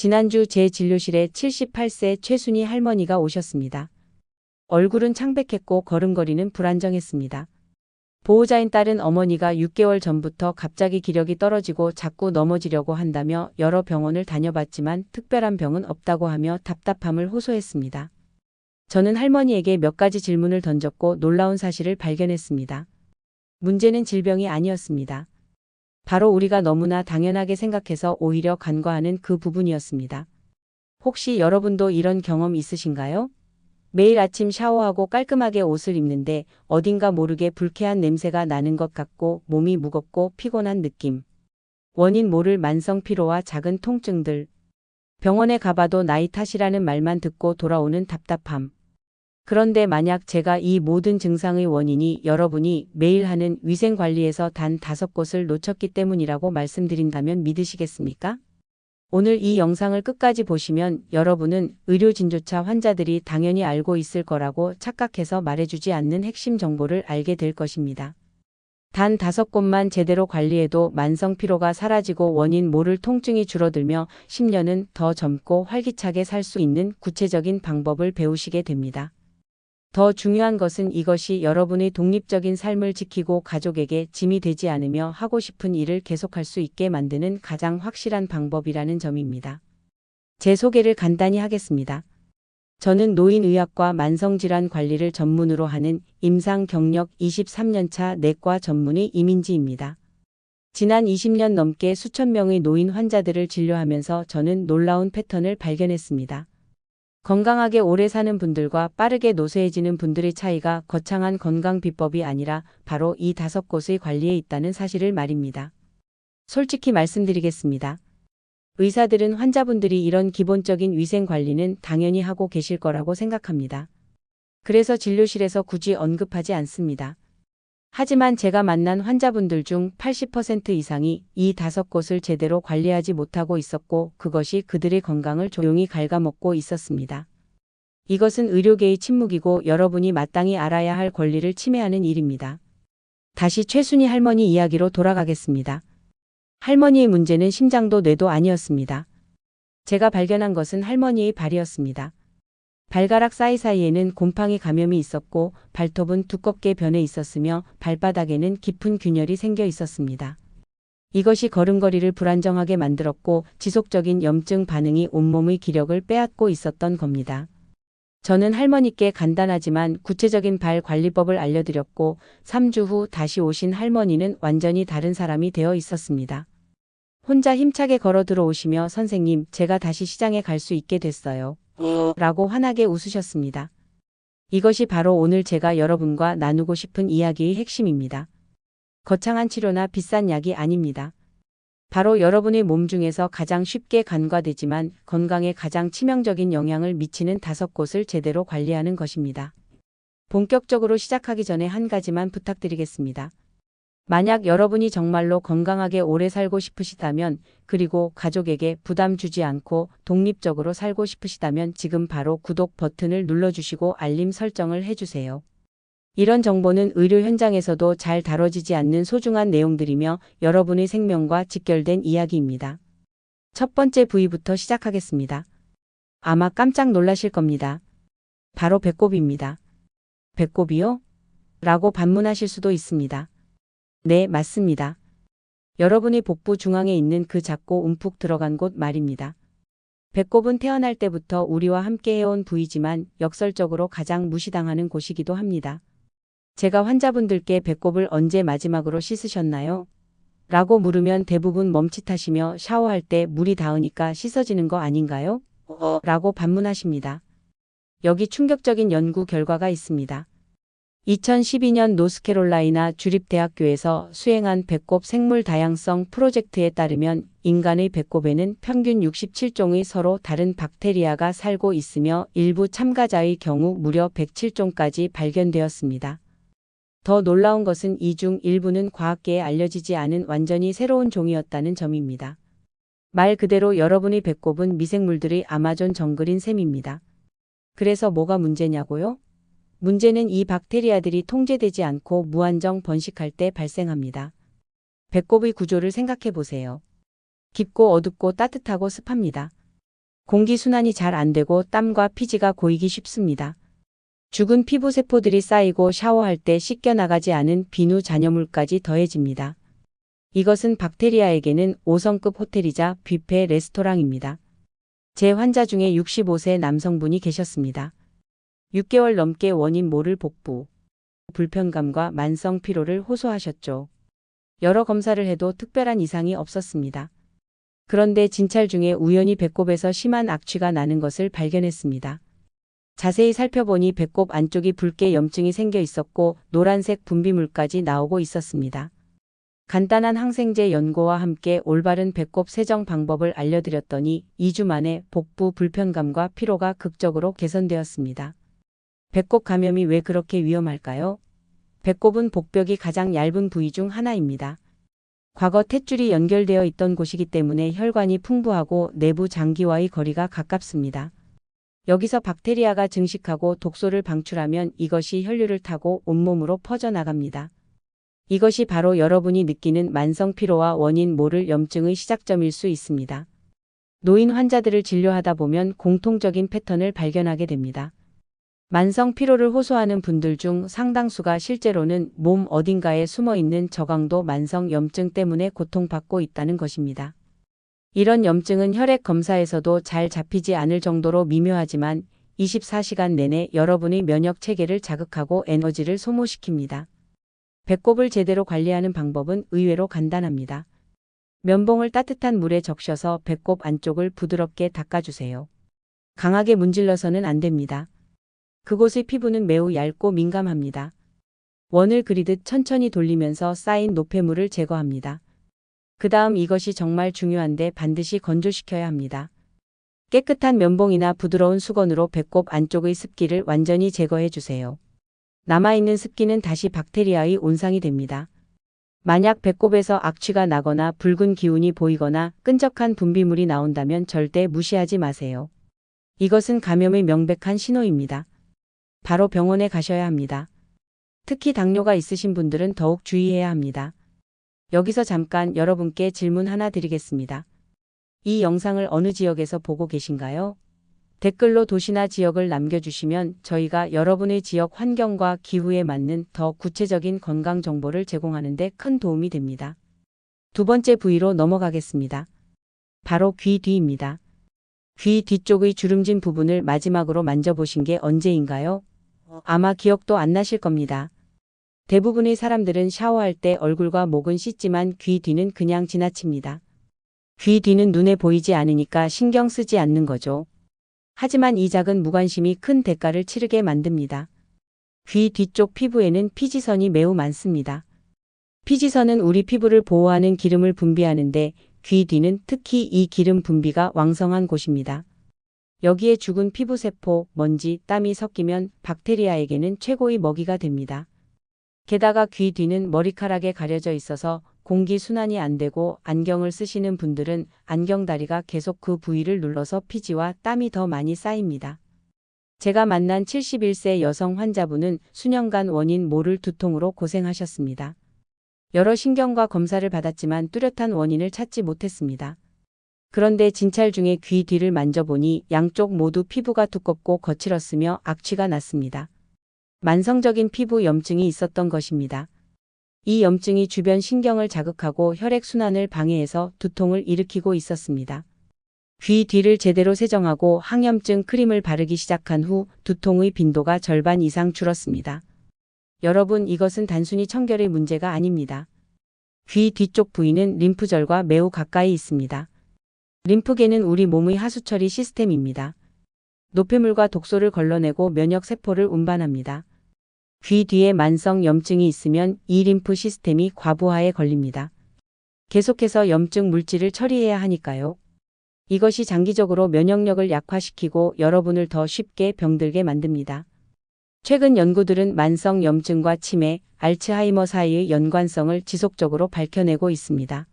지난주 제 진료실에 78세 최순희 할머니가 오셨습니다. 얼굴은 창백했고 걸음걸이는 불안정했습니다. 보호자인 딸은 어머니가 6개월 전부터 갑자기 기력이 떨어지고 자꾸 넘어지려고 한다며 여러 병원을 다녀봤지만 특별한 병은 없다고 하며 답답함을 호소했습니다. 저는 할머니에게 몇 가지 질문을 던졌고 놀라운 사실을 발견했습니다. 문제는 질병이 아니었습니다. 바로 우리가 너무나 당연하게 생각해서 오히려 간과하는 그 부분이었습니다. 혹시 여러분도 이런 경험 있으신가요? 매일 아침 샤워하고 깔끔하게 옷을 입는데 어딘가 모르게 불쾌한 냄새가 나는 것 같고 몸이 무겁고 피곤한 느낌. 원인 모를 만성 피로와 작은 통증들. 병원에 가봐도 나이 탓이라는 말만 듣고 돌아오는 답답함. 그런데 만약 제가 이 모든 증상의 원인이 여러분이 매일 하는 위생 관리에서 단 다섯 곳을 놓쳤기 때문이라고 말씀드린다면 믿으시겠습니까? 오늘 이 영상을 끝까지 보시면 여러분은 의료진조차 환자들이 당연히 알고 있을 거라고 착각해서 말해주지 않는 핵심 정보를 알게 될 것입니다. 단 다섯 곳만 제대로 관리해도 만성 피로가 사라지고 원인 모를 통증이 줄어들며 10년은 더 젊고 활기차게 살 수 있는 구체적인 방법을 배우시게 됩니다. 더 중요한 것은 이것이 여러분의 독립적인 삶을 지키고 가족에게 짐이 되지 않으며 하고 싶은 일을 계속할 수 있게 만드는 가장 확실한 방법이라는 점입니다. 제 소개를 간단히 하겠습니다. 저는 노인의학과 만성질환 관리를 전문으로 하는 임상 경력 23년차 내과 전문의 이민지입니다. 지난 20년 넘게 수천 명의 노인 환자들을 진료하면서 저는 놀라운 패턴을 발견했습니다. 건강하게 오래 사는 분들과 빠르게 노쇠해지는 분들의 차이가 거창한 건강 비법이 아니라 바로 이 다섯 곳의 관리에 있다는 사실을 말입니다. 솔직히 말씀드리겠습니다. 의사들은 환자분들이 이런 기본적인 위생 관리는 당연히 하고 계실 거라고 생각합니다. 그래서 진료실에서 굳이 언급하지 않습니다. 하지만 제가 만난 환자분들 중 80% 이상이 이 다섯 곳을 제대로 관리하지 못하고 있었고 그것이 그들의 건강을 조용히 갉아먹고 있었습니다. 이것은 의료계의 침묵이고 여러분이 마땅히 알아야 할 권리를 침해하는 일입니다. 다시 최순희 할머니 이야기로 돌아가겠습니다. 할머니의 문제는 심장도 뇌도 아니었습니다. 제가 발견한 것은 할머니의 발이었습니다. 발가락 사이사이에는 곰팡이 감염이 있었고 발톱은 두껍게 변해 있었으며 발바닥에는 깊은 균열이 생겨 있었습니다. 이것이 걸음걸이를 불안정하게 만들었고 지속적인 염증 반응이 온몸의 기력을 빼앗고 있었던 겁니다. 저는 할머니께 간단하지만 구체적인 발 관리법을 알려드렸고 3주 후 다시 오신 할머니는 완전히 다른 사람이 되어 있었습니다. 혼자 힘차게 걸어 들어오시며 선생님, 제가 다시 시장에 갈 수 있게 됐어요. 라고 환하게 웃으셨습니다. 이것이 바로 오늘 제가 여러분과 나누고 싶은 이야기의 핵심입니다. 거창한 치료나 비싼 약이 아닙니다. 바로 여러분의 몸 중에서 가장 쉽게 간과되지만 건강에 가장 치명적인 영향을 미치는 다섯 곳을 제대로 관리하는 것입니다. 본격적으로 시작하기 전에 한 가지만 부탁드리겠습니다. 만약 여러분이 정말로 건강하게 오래 살고 싶으시다면 그리고 가족에게 부담 주지 않고 독립적으로 살고 싶으시다면 지금 바로 구독 버튼을 눌러주시고 알림 설정을 해주세요. 이런 정보는 의료 현장에서도 잘 다뤄지지 않는 소중한 내용들이며 여러분의 생명과 직결된 이야기입니다. 첫 번째 부위부터 시작하겠습니다. 아마 깜짝 놀라실 겁니다. 바로 배꼽입니다. 배꼽이요? 라고 반문하실 수도 있습니다. 네, 맞습니다. 여러분의 복부 중앙에 있는 그 작고 움푹 들어간 곳 말입니다. 배꼽은 태어날 때부터 우리와 함께 해온 부위지만 역설적으로 가장 무시당하는 곳이기도 합니다. 제가 환자분들께 배꼽을 언제 마지막으로 씻으셨나요? 라고 물으면 대부분 멈칫하시며 샤워할 때 물이 닿으니까 씻어지는 거 아닌가요? 라고 반문하십니다. 여기 충격적인 연구 결과가 있습니다. 2012년 노스캐롤라이나 주립대학교에서 수행한 배꼽 생물 다양성 프로젝트에 따르면 인간의 배꼽에는 평균 67종의 서로 다른 박테리아가 살고 있으며 일부 참가자의 경우 무려 107종까지 발견되었습니다. 더 놀라운 것은 이 중 일부는 과학계에 알려지지 않은 완전히 새로운 종이었다는 점입니다. 말 그대로 여러분의 배꼽은 미생물들의 아마존 정글인 셈입니다. 그래서 뭐가 문제냐고요? 문제는 이 박테리아들이 통제되지 않고 무한정 번식할 때 발생합니다. 배꼽의 구조를 생각해 보세요. 깊고 어둡고 따뜻하고 습합니다. 공기순환이 잘 안 되고 땀과 피지가 고이기 쉽습니다. 죽은 피부 세포들이 쌓이고 샤워할 때 씻겨나가지 않은 비누 잔여물까지 더해집니다. 이것은 박테리아에게는 5성급 호텔이자 뷔페 레스토랑입니다. 제 환자 중에 65세 남성분이 계셨습니다. 6개월 넘게 원인 모를 복부, 불편감과 만성 피로를 호소하셨죠. 여러 검사를 해도 특별한 이상이 없었습니다. 그런데 진찰 중에 우연히 배꼽에서 심한 악취가 나는 것을 발견했습니다. 자세히 살펴보니 배꼽 안쪽이 붉게 염증이 생겨 있었고 노란색 분비물까지 나오고 있었습니다. 간단한 항생제 연고와 함께 올바른 배꼽 세정 방법을 알려드렸더니 2주 만에 복부 불편감과 피로가 극적으로 개선되었습니다. 배꼽 감염이 왜 그렇게 위험할까요? 배꼽은 복벽이 가장 얇은 부위 중 하나입니다. 과거 탯줄이 연결되어 있던 곳이기 때문에 혈관이 풍부하고 내부 장기와의 거리가 가깝습니다. 여기서 박테리아가 증식하고 독소를 방출하면 이것이 혈류를 타고 온몸으로 퍼져나갑니다. 이것이 바로 여러분이 느끼는 만성 피로와 원인 모를 염증의 시작점일 수 있습니다. 노인 환자들을 진료하다 보면 공통적인 패턴을 발견하게 됩니다. 만성 피로를 호소하는 분들 중 상당수가 실제로는 몸 어딘가에 숨어 있는 저강도 만성 염증 때문에 고통받고 있다는 것입니다. 이런 염증은 혈액 검사에서도 잘 잡히지 않을 정도로 미묘하지만 24시간 내내 여러분의 면역 체계를 자극하고 에너지를 소모시킵니다. 배꼽을 제대로 관리하는 방법은 의외로 간단합니다. 면봉을 따뜻한 물에 적셔서 배꼽 안쪽을 부드럽게 닦아주세요. 강하게 문질러서는 안 됩니다. 그곳의 피부는 매우 얇고 민감합니다. 원을 그리듯 천천히 돌리면서 쌓인 노폐물을 제거합니다. 그 다음 이것이 정말 중요한데 반드시 건조시켜야 합니다. 깨끗한 면봉이나 부드러운 수건으로 배꼽 안쪽의 습기를 완전히 제거해 주세요. 남아있는 습기는 다시 박테리아의 온상이 됩니다. 만약 배꼽에서 악취가 나거나 붉은 기운이 보이거나 끈적한 분비물이 나온다면 절대 무시하지 마세요. 이것은 감염의 명백한 신호입니다. 바로 병원에 가셔야 합니다. 특히 당뇨가 있으신 분들은 더욱 주의해야 합니다. 여기서 잠깐 여러분께 질문 하나 드리겠습니다. 이 영상을 어느 지역에서 보고 계신가요? 댓글로 도시나 지역을 남겨주시면 저희가 여러분의 지역 환경과 기후에 맞는 더 구체적인 건강 정보를 제공하는 데 큰 도움이 됩니다. 두 번째 부위로 넘어가겠습니다. 바로 귀 뒤입니다. 귀 뒤쪽의 주름진 부분을 마지막으로 만져보신 게 언제인가요? 아마 기억도 안 나실 겁니다. 대부분의 사람들은 샤워할 때 얼굴과 목은 씻지만 귀 뒤는 그냥 지나칩니다. 귀 뒤는 눈에 보이지 않으니까 신경 쓰지 않는 거죠. 하지만 이 작은 무관심이 큰 대가를 치르게 만듭니다. 귀 뒤쪽 피부에는 피지선이 매우 많습니다. 피지선은 우리 피부를 보호하는 기름을 분비하는데 귀 뒤는 특히 이 기름 분비가 왕성한 곳입니다. 여기에 죽은 피부세포, 먼지, 땀이 섞이면 박테리아에게는 최고의 먹이가 됩니다. 게다가 귀 뒤는 머리카락에 가려져 있어서 공기 순환이 안 되고 안경을 쓰시는 분들은 안경다리가 계속 그 부위를 눌러서 피지와 땀이 더 많이 쌓입니다. 제가 만난 71세 여성 환자분은 수년간 원인 모를 두통으로 고생하셨습니다. 여러 신경과 검사를 받았지만 뚜렷한 원인을 찾지 못했습니다. 그런데 진찰 중에 귀 뒤를 만져보니 양쪽 모두 피부가 두껍고 거칠었으며 악취가 났습니다. 만성적인 피부 염증이 있었던 것입니다. 이 염증이 주변 신경을 자극하고 혈액순환을 방해해서 두통을 일으키고 있었습니다. 귀 뒤를 제대로 세정하고 항염증 크림을 바르기 시작한 후 두통의 빈도가 절반 이상 줄었습니다. 여러분 이것은 단순히 청결의 문제가 아닙니다. 귀 뒤쪽 부위는 림프절과 매우 가까이 있습니다. 림프계는 우리 몸의 하수처리 시스템입니다. 노폐물과 독소를 걸러내고 면역 세포를 운반합니다. 귀 뒤에 만성 염증이 있으면 이 림프 시스템이 과부하에 걸립니다. 계속해서 염증 물질을 처리해야 하니까요. 이것이 장기적으로 면역력을 약화시키고 여러분을 더 쉽게 병들게 만듭니다. 최근 연구들은 만성 염증과 치매, 알츠하이머 사이의 연관성을 지속적으로 밝혀내고 있습니다.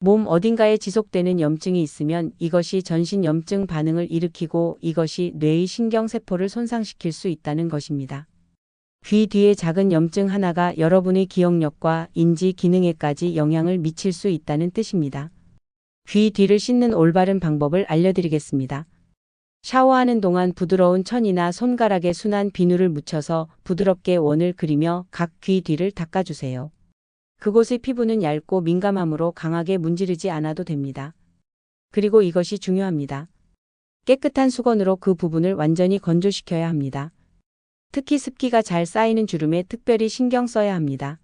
몸 어딘가에 지속되는 염증이 있으면 이것이 전신 염증 반응을 일으키고 이것이 뇌의 신경세포를 손상시킬 수 있다는 것입니다. 귀 뒤에 작은 염증 하나가 여러분의 기억력과 인지 기능에까지 영향을 미칠 수 있다는 뜻입니다. 귀 뒤를 씻는 올바른 방법을 알려드리겠습니다. 샤워하는 동안 부드러운 천이나 손가락에 순한 비누를 묻혀서 부드럽게 원을 그리며 각 귀 뒤를 닦아주세요. 그곳의 피부는 얇고 민감하므로 강하게 문지르지 않아도 됩니다. 그리고 이것이 중요합니다. 깨끗한 수건으로 그 부분을 완전히 건조시켜야 합니다. 특히 습기가 잘 쌓이는 주름에 특별히 신경 써야 합니다.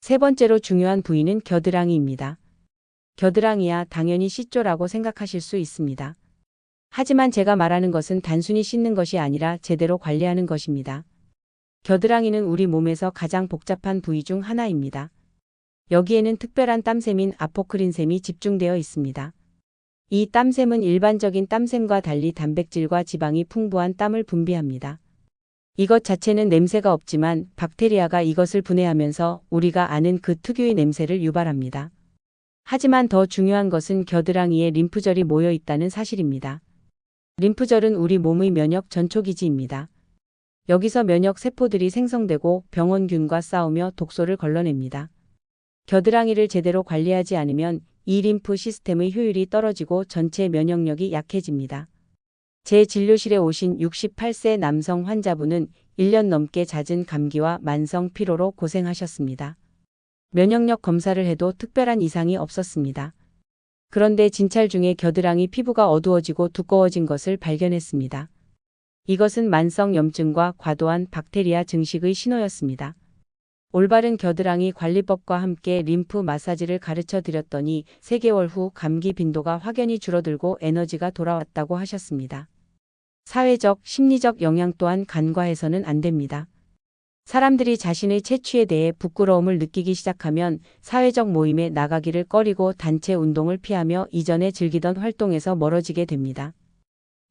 세 번째로 중요한 부위는 겨드랑이입니다. 겨드랑이야 당연히 씻조라고 생각하실 수 있습니다. 하지만 제가 말하는 것은 단순히 씻는 것이 아니라 제대로 관리하는 것입니다. 겨드랑이는 우리 몸에서 가장 복잡한 부위 중 하나입니다. 여기에는 특별한 땀샘인 아포크린샘이 집중되어 있습니다. 이 땀샘은 일반적인 땀샘과 달리 단백질과 지방이 풍부한 땀을 분비합니다. 이것 자체는 냄새가 없지만 박테리아가 이것을 분해하면서 우리가 아는 그 특유의 냄새를 유발합니다. 하지만 더 중요한 것은 겨드랑이에 림프절이 모여 있다는 사실입니다. 림프절은 우리 몸의 면역 전초기지입니다. 여기서 면역 세포들이 생성되고 병원균과 싸우며 독소를 걸러냅니다. 겨드랑이를 제대로 관리하지 않으면 이 림프 시스템의 효율이 떨어지고 전체 면역력이 약해집니다. 제 진료실에 오신 68세 남성 환자분은 1년 넘게 잦은 감기와 만성 피로로 고생하셨습니다. 면역력 검사를 해도 특별한 이상이 없었습니다. 그런데 진찰 중에 겨드랑이 피부가 어두워지고 두꺼워진 것을 발견했습니다. 이것은 만성 염증과 과도한 박테리아 증식의 신호였습니다. 올바른 겨드랑이 관리법과 함께 림프 마사지를 가르쳐 드렸더니 3개월 후 감기 빈도가 확연히 줄어들고 에너지가 돌아왔다고 하셨습니다. 사회적, 심리적 영향 또한 간과해서는 안 됩니다. 사람들이 자신의 체취에 대해 부끄러움을 느끼기 시작하면 사회적 모임에 나가기를 꺼리고 단체 운동을 피하며 이전에 즐기던 활동에서 멀어지게 됩니다.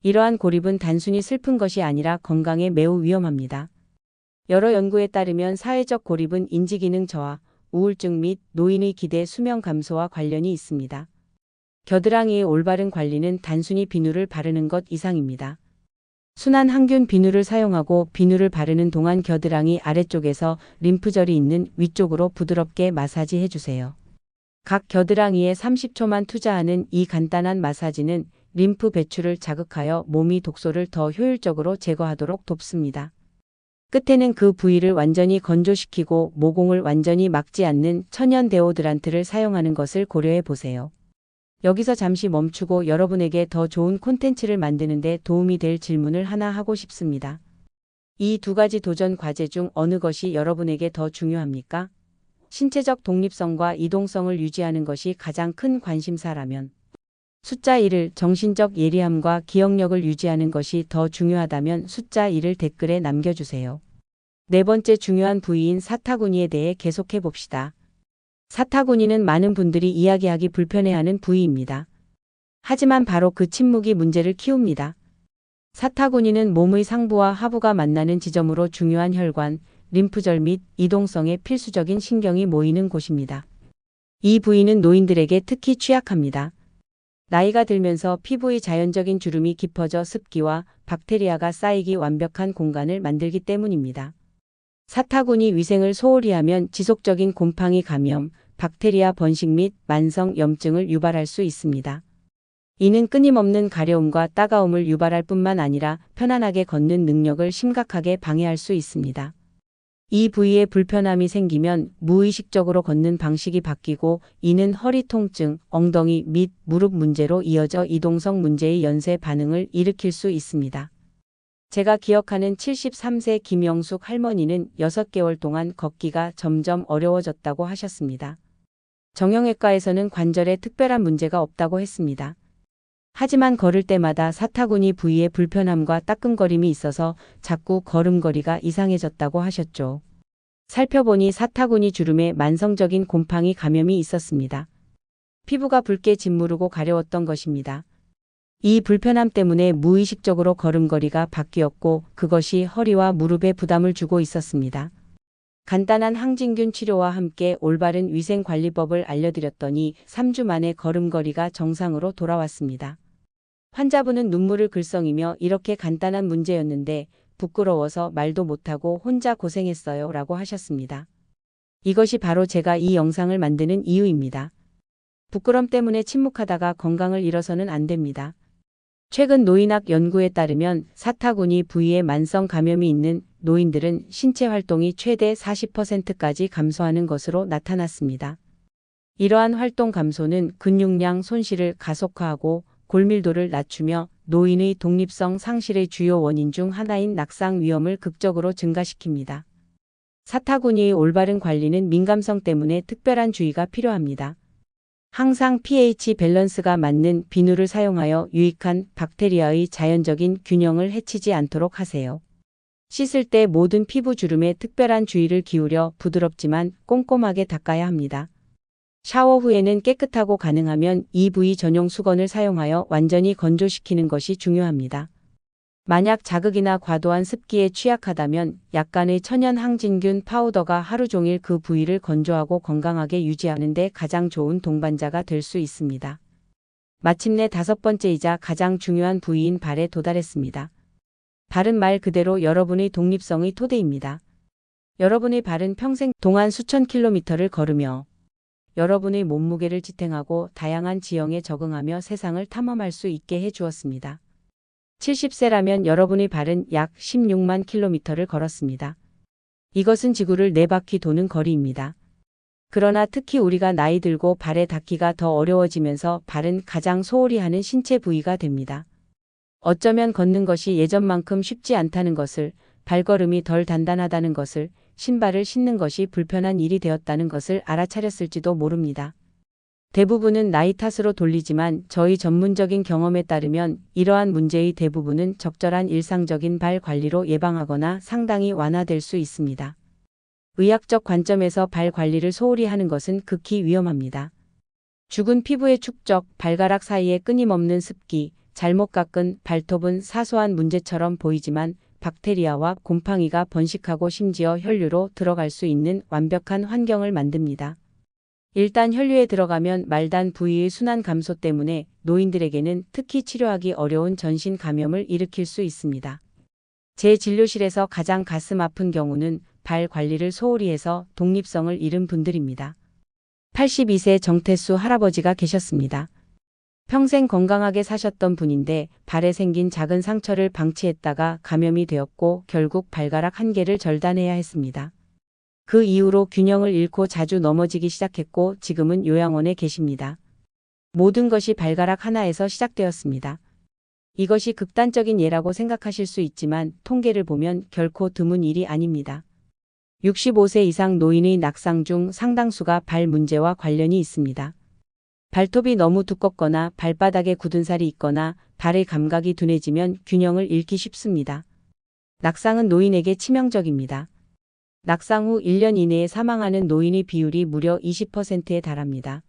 이러한 고립은 단순히 슬픈 것이 아니라 건강에 매우 위험합니다. 여러 연구에 따르면 사회적 고립은 인지기능 저하, 우울증 및 노인의 기대 수명 감소와 관련이 있습니다. 겨드랑이의 올바른 관리는 단순히 비누를 바르는 것 이상입니다. 순한 항균 비누를 사용하고 비누를 바르는 동안 겨드랑이 아래쪽에서 림프절이 있는 위쪽으로 부드럽게 마사지 해 주세요. 각 겨드랑이에 30초만 투자하는 이 간단한 마사지는 림프 배출을 자극하여 몸이 독소를 더 효율적으로 제거하도록 돕습니다. 끝에는 그 부위를 완전히 건조시키고 모공을 완전히 막지 않는 천연 데오드란트를 사용하는 것을 고려해 보세요. 여기서 잠시 멈추고 여러분에게 더 좋은 콘텐츠를 만드는 데 도움이 될 질문을 하나 하고 싶습니다. 이 두 가지 도전 과제 중 어느 것이 여러분에게 더 중요합니까? 신체적 독립성과 이동성을 유지하는 것이 가장 큰 관심사라면 숫자 1을 정신적 예리함과 기억력을 유지하는 것이 더 중요하다면 숫자 1을 댓글에 남겨주세요. 네 번째 중요한 부위인 사타구니에 대해 계속해 봅시다. 사타구니는 많은 분들이 이야기하기 불편해하는 부위입니다. 하지만 바로 그 침묵이 문제를 키웁니다. 사타구니는 몸의 상부와 하부가 만나는 지점으로 중요한 혈관, 림프절 및 이동성의 필수적인 신경이 모이는 곳입니다. 이 부위는 노인들에게 특히 취약합니다. 나이가 들면서 피부의 자연적인 주름이 깊어져 습기와 박테리아가 쌓이기 완벽한 공간을 만들기 때문입니다. 사타구니 위생을 소홀히 하면 지속적인 곰팡이 감염, 박테리아 번식 및 만성 염증을 유발할 수 있습니다. 이는 끊임없는 가려움과 따가움을 유발할 뿐만 아니라 편안하게 걷는 능력을 심각하게 방해할 수 있습니다. 이 부위에 불편함이 생기면 무의식적으로 걷는 방식이 바뀌고 이는 허리 통증, 엉덩이 및 무릎 문제로 이어져 이동성 문제의 연쇄 반응을 일으킬 수 있습니다. 제가 기억하는 73세 김영숙 할머니는 6개월 동안 걷기가 점점 어려워졌다고 하셨습니다. 정형외과에서는 관절에 특별한 문제가 없다고 했습니다. 하지만 걸을 때마다 사타구니 부위에 불편함과 따끔거림이 있어서 자꾸 걸음걸이가 이상해졌다고 하셨죠. 살펴보니 사타구니 주름에 만성적인 곰팡이 감염이 있었습니다. 피부가 붉게 짓무르고 가려웠던 것입니다. 이 불편함 때문에 무의식적으로 걸음걸이가 바뀌었고 그것이 허리와 무릎에 부담을 주고 있었습니다. 간단한 항진균 치료와 함께 올바른 위생관리법을 알려드렸더니 3주 만에 걸음걸이가 정상으로 돌아왔습니다. 환자분은 눈물을 글썽이며 이렇게 간단한 문제였는데 부끄러워서 말도 못하고 혼자 고생했어요 라고 하셨습니다. 이것이 바로 제가 이 영상을 만드는 이유입니다. 부끄럼 때문에 침묵하다가 건강을 잃어서는 안 됩니다. 최근 노인학 연구에 따르면 사타구니 부위에 만성 감염이 있는 노인들은 신체 활동이 최대 40%까지 감소하는 것으로 나타났습니다. 이러한 활동 감소는 근육량 손실을 가속화하고 골밀도를 낮추며 노인의 독립성 상실의 주요 원인 중 하나인 낙상 위험을 극적으로 증가시킵니다. 사타구니의 올바른 관리는 민감성 때문에 특별한 주의가 필요합니다. 항상 pH 밸런스가 맞는 비누를 사용하여 유익한 박테리아의 자연적인 균형을 해치지 않도록 하세요. 씻을 때 모든 피부 주름에 특별한 주의를 기울여 부드럽지만 꼼꼼하게 닦아야 합니다. 샤워 후에는 깨끗하고 가능하면 이 부위 전용 수건을 사용하여 완전히 건조시키는 것이 중요합니다. 만약 자극이나 과도한 습기에 취약하다면 약간의 천연 항진균 파우더가 하루 종일 그 부위를 건조하고 건강하게 유지하는 데 가장 좋은 동반자가 될 수 있습니다. 마침내 다섯 번째이자 가장 중요한 부위인 발에 도달했습니다. 발은 말 그대로 여러분의 독립성의 토대입니다. 여러분의 발은 평생 동안 수천 킬로미터를 걸으며 여러분의 몸무게를 지탱하고 다양한 지형에 적응하며 세상을 탐험할 수 있게 해 주었습니다. 70세라면 여러분의 발은 약 16만 킬로미터를 걸었습니다. 이것은 지구를 네 바퀴 도는 거리입니다. 그러나 특히 우리가 나이 들고 발에 닿기가 더 어려워지면서 발은 가장 소홀히 하는 신체 부위가 됩니다. 어쩌면 걷는 것이 예전만큼 쉽지 않다는 것을, 발걸음이 덜 단단하다는 것을, 신발을 신는 것이 불편한 일이 되었다는 것을 알아차렸을지도 모릅니다. 대부분은 나이 탓으로 돌리지만 저희 전문적인 경험에 따르면 이러한 문제의 대부분은 적절한 일상적인 발 관리로 예방하거나 상당히 완화될 수 있습니다. 의학적 관점에서 발 관리를 소홀히 하는 것은 극히 위험합니다. 죽은 피부의 축적, 발가락 사이에 끊임없는 습기, 잘못 깎은 발톱은 사소한 문제처럼 보이지만 박테리아와 곰팡이가 번식하고 심지어 혈류로 들어갈 수 있는 완벽한 환경을 만듭니다. 일단 혈류에 들어가면 말단 부위의 순환 감소 때문에 노인들에게는 특히 치료하기 어려운 전신 감염을 일으킬 수 있습니다. 제 진료실에서 가장 가슴 아픈 경우는 발 관리를 소홀히 해서 독립성을 잃은 분들입니다. 82세 정태수 할아버지가 계셨습니다. 평생 건강하게 사셨던 분인데 발에 생긴 작은 상처를 방치했다가 감염이 되었고 결국 발가락 한 개를 절단해야 했습니다. 그 이후로 균형을 잃고 자주 넘어지기 시작했고 지금은 요양원에 계십니다. 모든 것이 발가락 하나에서 시작되었습니다. 이것이 극단적인 예라고 생각하실 수 있지만 통계를 보면 결코 드문 일이 아닙니다. 65세 이상 노인의 낙상 중 상당수가 발 문제와 관련이 있습니다. 발톱이 너무 두껍거나 발바닥에 굳은 살이 있거나 발의 감각이 둔해지면 균형을 잃기 쉽습니다. 낙상은 노인에게 치명적입니다. 낙상 후 1년 이내에 사망하는 노인의 비율이 무려 20%에 달합니다.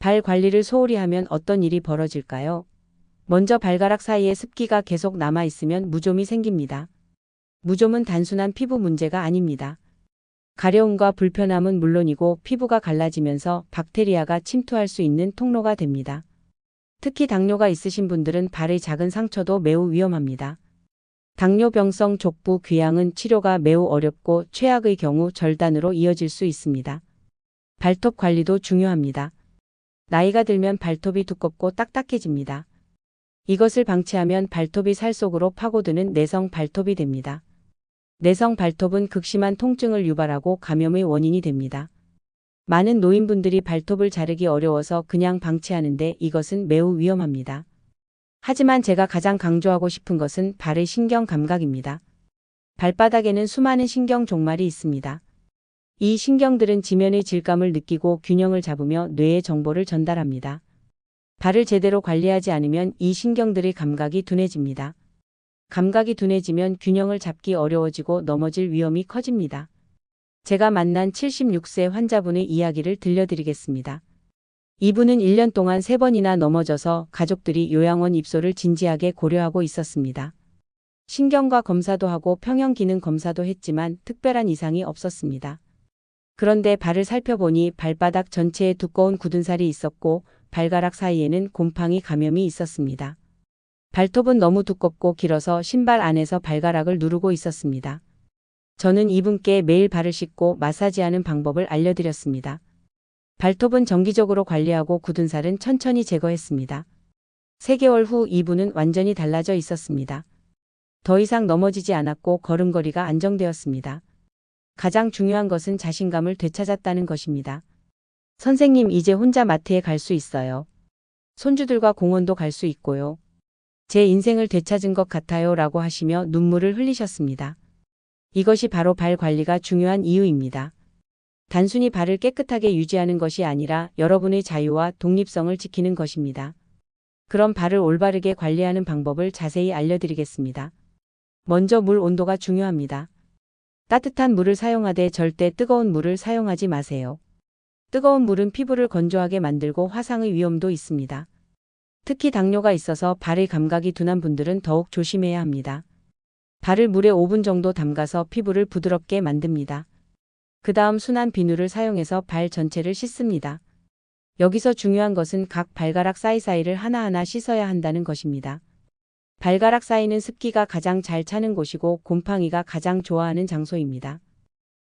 발 관리를 소홀히 하면 어떤 일이 벌어질까요? 먼저 발가락 사이에 습기가 계속 남아 있으면 무좀이 생깁니다. 무좀은 단순한 피부 문제가 아닙니다. 가려움과 불편함은 물론이고 피부가 갈라지면서 박테리아가 침투할 수 있는 통로가 됩니다. 특히 당뇨가 있으신 분들은 발의 작은 상처도 매우 위험합니다. 당뇨병성 족부 귀양은 치료가 매우 어렵고 최악의 경우 절단으로 이어질 수 있습니다. 발톱 관리도 중요합니다. 나이가 들면 발톱이 두껍고 딱딱해집니다. 이것을 방치하면 발톱이 살 속으로 파고드는 내성 발톱이 됩니다. 내성 발톱은 극심한 통증을 유발하고 감염의 원인이 됩니다. 많은 노인분들이 발톱을 자르기 어려워서 그냥 방치하는데 이것은 매우 위험합니다. 하지만 제가 가장 강조하고 싶은 것은 발의 신경 감각입니다. 발바닥에는 수많은 신경 종말이 있습니다. 이 신경들은 지면의 질감을 느끼고 균형을 잡으며 뇌에 정보를 전달합니다. 발을 제대로 관리하지 않으면 이 신경들의 감각이 둔해집니다. 감각이 둔해지면 균형을 잡기 어려워지고 넘어질 위험이 커집니다. 제가 만난 76세 환자분의 이야기를 들려드리겠습니다. 이분은 1년 동안 3번이나 넘어져서 가족들이 요양원 입소를 진지하게 고려하고 있었습니다. 신경과 검사도 하고 평형 기능 검사도 했지만 특별한 이상이 없었습니다. 그런데 발을 살펴보니 발바닥 전체에 두꺼운 굳은 살이 있었고 발가락 사이에는 곰팡이 감염이 있었습니다. 발톱은 너무 두껍고 길어서 신발 안에서 발가락을 누르고 있었습니다. 저는 이분께 매일 발을 씻고 마사지하는 방법을 알려드렸습니다. 발톱은 정기적으로 관리하고 굳은 살은 천천히 제거했습니다. 3개월 후 이분은 완전히 달라져 있었습니다. 더 이상 넘어지지 않았고 걸음걸이가 안정되었습니다. 가장 중요한 것은 자신감을 되찾았다는 것입니다. 선생님, 이제 혼자 마트에 갈 수 있어요. 손주들과 공원도 갈 수 있고요. 제 인생을 되찾은 것 같아요. 라고 하시며 눈물을 흘리셨습니다. 이것이 바로 발 관리가 중요한 이유입니다. 단순히 발을 깨끗하게 유지하는 것이 아니라 여러분의 자유와 독립성을 지키는 것입니다. 그럼 발을 올바르게 관리하는 방법을 자세히 알려드리겠습니다. 먼저 물 온도가 중요합니다. 따뜻한 물을 사용하되 절대 뜨거운 물을 사용하지 마세요. 뜨거운 물은 피부를 건조하게 만들고 화상의 위험도 있습니다. 특히 당뇨가 있어서 발의 감각이 둔한 분들은 더욱 조심해야 합니다. 발을 물에 5분 정도 담가서 피부를 부드럽게 만듭니다. 그 다음 순한 비누를 사용해서 발 전체를 씻습니다. 여기서 중요한 것은 각 발가락 사이사이를 하나하나 씻어야 한다는 것입니다. 발가락 사이는 습기가 가장 잘 차는 곳이고 곰팡이가 가장 좋아하는 장소입니다.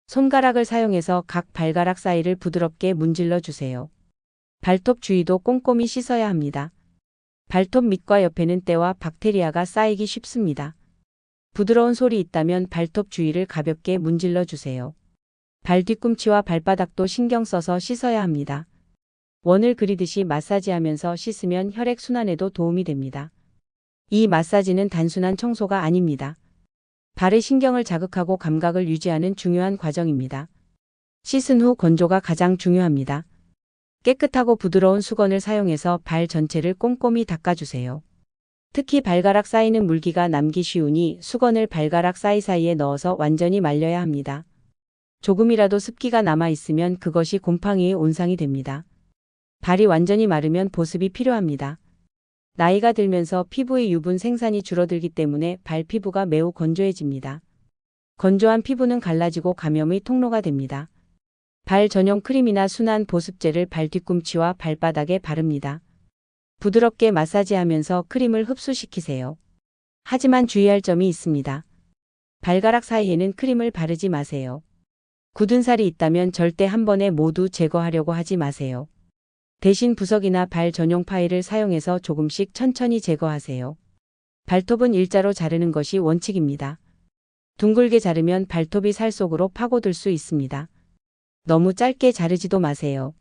손가락을 사용해서 각 발가락 사이를 부드럽게 문질러 주세요. 발톱 주위도 꼼꼼히 씻어야 합니다. 발톱 밑과 옆에는 때와 박테리아가 쌓이기 쉽습니다. 부드러운 솔이 있다면 발톱 주위를 가볍게 문질러 주세요. 발 뒤꿈치와 발바닥도 신경 써서 씻어야 합니다. 원을 그리듯이 마사지하면서 씻으면 혈액 순환에도 도움이 됩니다. 이 마사지는 단순한 청소가 아닙니다. 발의 신경을 자극하고 감각을 유지하는 중요한 과정입니다. 씻은 후 건조가 가장 중요합니다. 깨끗하고 부드러운 수건을 사용해서 발 전체를 꼼꼼히 닦아주세요. 특히 발가락 사이는 물기가 남기 쉬우니 수건을 발가락 사이사이에 넣어서 완전히 말려야 합니다. 조금이라도 습기가 남아 있으면 그것이 곰팡이의 온상이 됩니다. 발이 완전히 마르면 보습이 필요합니다. 나이가 들면서 피부의 유분 생산이 줄어들기 때문에 발 피부가 매우 건조해집니다. 건조한 피부는 갈라지고 감염의 통로가 됩니다. 발 전용 크림이나 순한 보습제를 발 뒤꿈치와 발바닥에 바릅니다. 부드럽게 마사지하면서 크림을 흡수시키세요. 하지만 주의할 점이 있습니다. 발가락 사이에는 크림을 바르지 마세요. 굳은 살이 있다면 절대 한 번에 모두 제거하려고 하지 마세요. 대신 부석이나 발 전용 파일을 사용해서 조금씩 천천히 제거하세요. 발톱은 일자로 자르는 것이 원칙입니다. 둥글게 자르면 발톱이 살 속으로 파고들 수 있습니다. 너무 짧게 자르지도 마세요.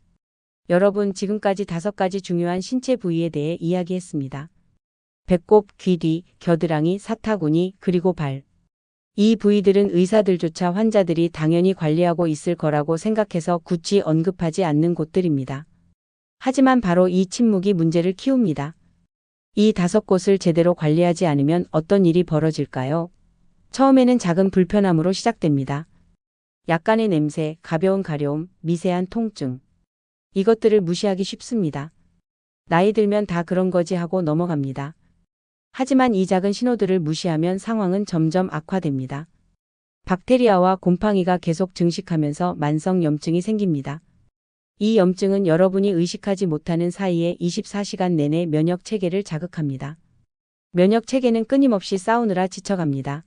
여러분 지금까지 다섯 가지 중요한 신체 부위에 대해 이야기했습니다. 배꼽, 귀 뒤, 겨드랑이, 사타구니, 그리고 발. 이 부위들은 의사들조차 환자들이 당연히 관리하고 있을 거라고 생각해서 굳이 언급하지 않는 곳들입니다. 하지만 바로 이 침묵이 문제를 키웁니다. 이 다섯 곳을 제대로 관리하지 않으면 어떤 일이 벌어질까요? 처음에는 작은 불편함으로 시작됩니다. 약간의 냄새, 가벼운 가려움, 미세한 통증. 이것들을 무시하기 쉽습니다. 나이 들면 다 그런 거지 하고 넘어갑니다. 하지만 이 작은 신호들을 무시하면 상황은 점점 악화됩니다. 박테리아와 곰팡이가 계속 증식하면서 만성 염증이 생깁니다. 이 염증은 여러분이 의식하지 못하는 사이에 24시간 내내 면역 체계를 자극합니다. 면역 체계는 끊임없이 싸우느라 지쳐갑니다.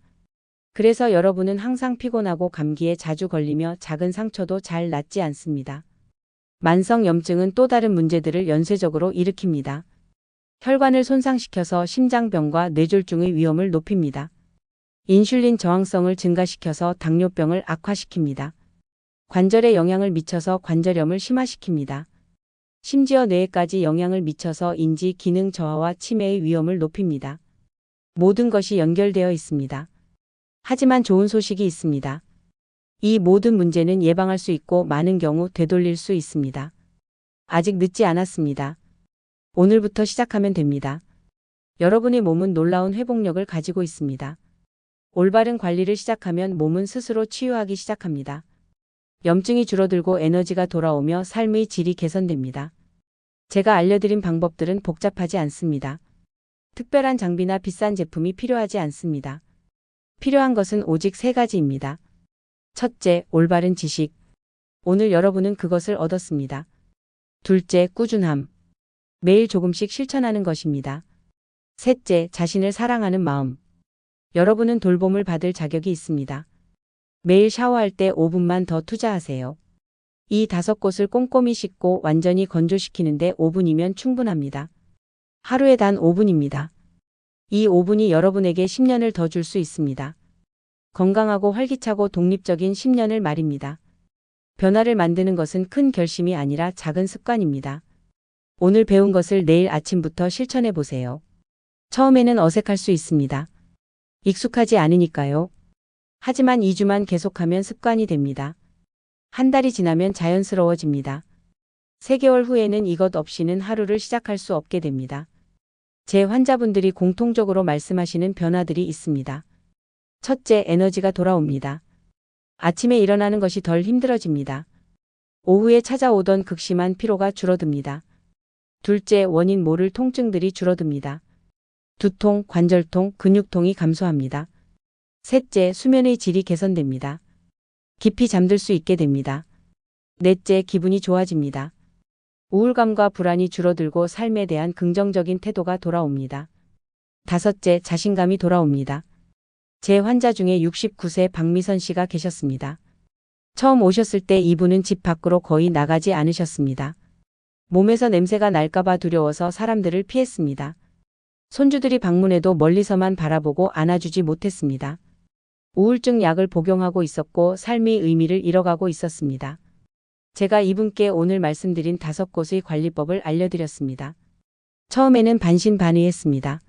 그래서 여러분은 항상 피곤하고 감기에 자주 걸리며 작은 상처도 잘 낫지 않습니다. 만성 염증은 또 다른 문제들을 연쇄적으로 일으킵니다. 혈관을 손상시켜서 심장병과 뇌졸중의 위험을 높입니다. 인슐린 저항성을 증가시켜서 당뇨병을 악화시킵니다. 관절에 영향을 미쳐서 관절염을 심화시킵니다. 심지어 뇌에까지 영향을 미쳐서 인지 기능 저하와 치매의 위험을 높입니다. 모든 것이 연결되어 있습니다. 하지만 좋은 소식이 있습니다. 이 모든 문제는 예방할 수 있고 많은 경우 되돌릴 수 있습니다. 아직 늦지 않았습니다. 오늘부터 시작하면 됩니다. 여러분의 몸은 놀라운 회복력을 가지고 있습니다. 올바른 관리를 시작하면 몸은 스스로 치유하기 시작합니다. 염증이 줄어들고 에너지가 돌아오며 삶의 질이 개선됩니다. 제가 알려드린 방법들은 복잡하지 않습니다. 특별한 장비나 비싼 제품이 필요하지 않습니다. 필요한 것은 오직 세 가지입니다. 첫째, 올바른 지식. 오늘 여러분은 그것을 얻었습니다. 둘째, 꾸준함. 매일 조금씩 실천하는 것입니다. 셋째, 자신을 사랑하는 마음. 여러분은 돌봄을 받을 자격이 있습니다. 매일 샤워할 때 5분만 더 투자하세요. 이 다섯 곳을 꼼꼼히 씻고 완전히 건조시키는데 5분이면 충분합니다. 하루에 단 5분입니다. 이 5분이 여러분에게 10년을 더 줄 수 있습니다. 건강하고 활기차고 독립적인 10년을 말입니다. 변화를 만드는 것은 큰 결심이 아니라 작은 습관입니다. 오늘 배운 것을 내일 아침부터 실천해 보세요. 처음에는 어색할 수 있습니다. 익숙하지 않으니까요. 하지만 2주만 계속하면 습관이 됩니다. 한 달이 지나면 자연스러워집니다. 3개월 후에는 이것 없이는 하루를 시작할 수 없게 됩니다. 제 환자분들이 공통적으로 말씀하시는 변화들이 있습니다. 첫째, 에너지가 돌아옵니다. 아침에 일어나는 것이 덜 힘들어집니다. 오후에 찾아오던 극심한 피로가 줄어듭니다. 둘째, 원인 모를 통증들이 줄어듭니다. 두통, 관절통, 근육통이 감소합니다. 셋째, 수면의 질이 개선됩니다. 깊이 잠들 수 있게 됩니다. 넷째, 기분이 좋아집니다. 우울감과 불안이 줄어들고 삶에 대한 긍정적인 태도가 돌아옵니다. 다섯째, 자신감이 돌아옵니다. 제 환자 중에 69세 박미선 씨가 계셨습니다. 처음 오셨을 때 이분은 집 밖으로 거의 나가지 않으셨습니다. 몸에서 냄새가 날까봐 두려워서 사람들을 피했습니다. 손주들이 방문해도 멀리서만 바라보고 안아주지 못했습니다. 우울증 약을 복용하고 있었고 삶의 의미를 잃어가고 있었습니다. 제가 이분께 오늘 말씀드린 다섯 곳의 관리법을 알려드렸습니다. 처음에는 반신반의했습니다.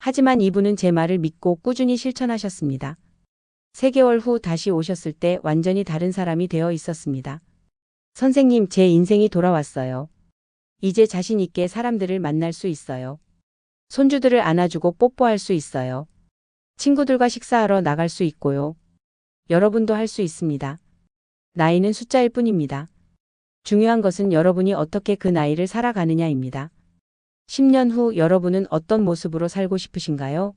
하지만 이분은 제 말을 믿고 꾸준히 실천하셨습니다. 3개월 후 다시 오셨을 때 완전히 다른 사람이 되어 있었습니다. 선생님, 제 인생이 돌아왔어요. 이제 자신 있게 사람들을 만날 수 있어요. 손주들을 안아주고 뽀뽀할 수 있어요. 친구들과 식사하러 나갈 수 있고요. 여러분도 할 수 있습니다. 나이는 숫자일 뿐입니다. 중요한 것은 여러분이 어떻게 그 나이를 살아가느냐입니다. 10년 후 여러분은 어떤 모습으로 살고 싶으신가요?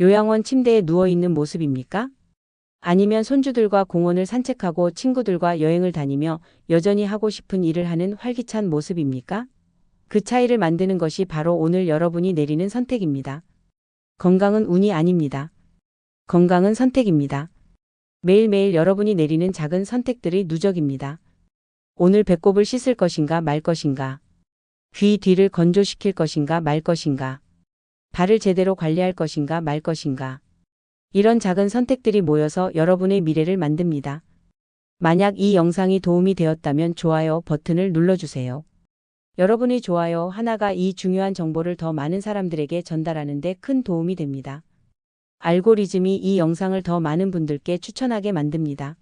요양원 침대에 누워있는 모습입니까? 아니면 손주들과 공원을 산책하고 친구들과 여행을 다니며 여전히 하고 싶은 일을 하는 활기찬 모습입니까? 그 차이를 만드는 것이 바로 오늘 여러분이 내리는 선택입니다. 건강은 운이 아닙니다. 건강은 선택입니다. 매일매일 여러분이 내리는 작은 선택들의 누적입니다. 오늘 배꼽을 씻을 것인가 말 것인가? 귀 뒤를 건조시킬 것인가 말 것인가? 발을 제대로 관리할 것인가 말 것인가? 이런 작은 선택들이 모여서 여러분의 미래를 만듭니다. 만약 이 영상이 도움이 되었다면 좋아요 버튼을 눌러주세요. 여러분의 좋아요 하나가 이 중요한 정보를 더 많은 사람들에게 전달하는 데 큰 도움이 됩니다. 알고리즘이 이 영상을 더 많은 분들께 추천하게 만듭니다.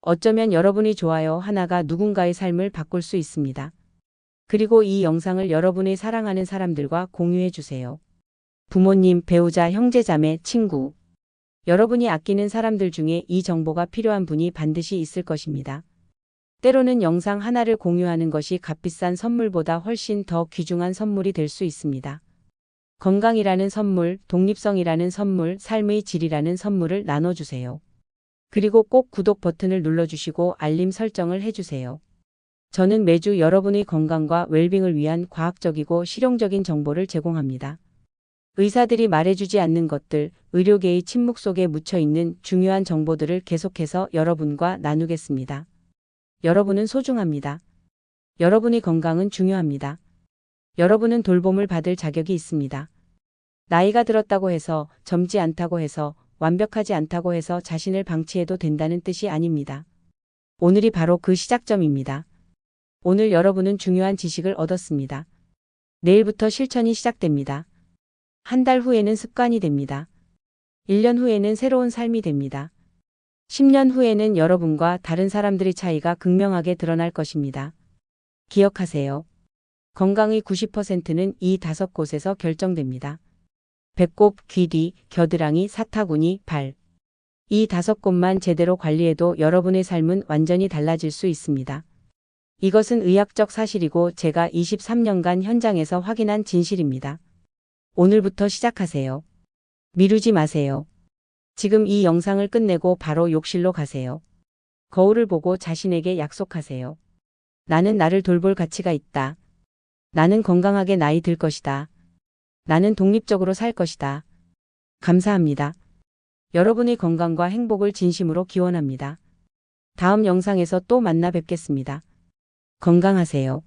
어쩌면 여러분의 좋아요 하나가 누군가의 삶을 바꿀 수 있습니다. 그리고 이 영상을 여러분의 사랑하는 사람들과 공유해 주세요. 부모님, 배우자, 형제 자매, 친구. 여러분이 아끼는 사람들 중에 이 정보가 필요한 분이 반드시 있을 것입니다. 때로는 영상 하나를 공유하는 것이 값비싼 선물보다 훨씬 더 귀중한 선물이 될 수 있습니다. 건강이라는 선물, 독립성이라는 선물, 삶의 질이라는 선물을 나눠주세요. 그리고 꼭 구독 버튼을 눌러주시고 알림 설정을 해주세요. 저는 매주 여러분의 건강과 웰빙을 위한 과학적이고 실용적인 정보를 제공합니다. 의사들이 말해주지 않는 것들, 의료계의 침묵 속에 묻혀 있는 중요한 정보들을 계속해서 여러분과 나누겠습니다. 여러분은 소중합니다. 여러분의 건강은 중요합니다. 여러분은 돌봄을 받을 자격이 있습니다. 나이가 들었다고 해서 젊지 않다고 해서 완벽하지 않다고 해서 자신을 방치해도 된다는 뜻이 아닙니다. 오늘이 바로 그 시작점입니다. 오늘 여러분은 중요한 지식을 얻었습니다. 내일부터 실천이 시작됩니다. 한 달 후에는 습관이 됩니다. 1년 후에는 새로운 삶이 됩니다. 10년 후에는 여러분과 다른 사람들의 차이가 극명하게 드러날 것입니다. 기억하세요. 건강의 90%는 이 다섯 곳에서 결정됩니다. 배꼽, 귀 뒤, 겨드랑이, 사타구니, 발. 이 다섯 곳만 제대로 관리해도 여러분의 삶은 완전히 달라질 수 있습니다. 이것은 의학적 사실이고 제가 23년간 현장에서 확인한 진실입니다. 오늘부터 시작하세요. 미루지 마세요. 지금 이 영상을 끝내고 바로 욕실로 가세요. 거울을 보고 자신에게 약속하세요. 나는 나를 돌볼 가치가 있다. 나는 건강하게 나이 들 것이다. 나는 독립적으로 살 것이다. 감사합니다. 여러분의 건강과 행복을 진심으로 기원합니다. 다음 영상에서 또 만나 뵙겠습니다. 건강하세요.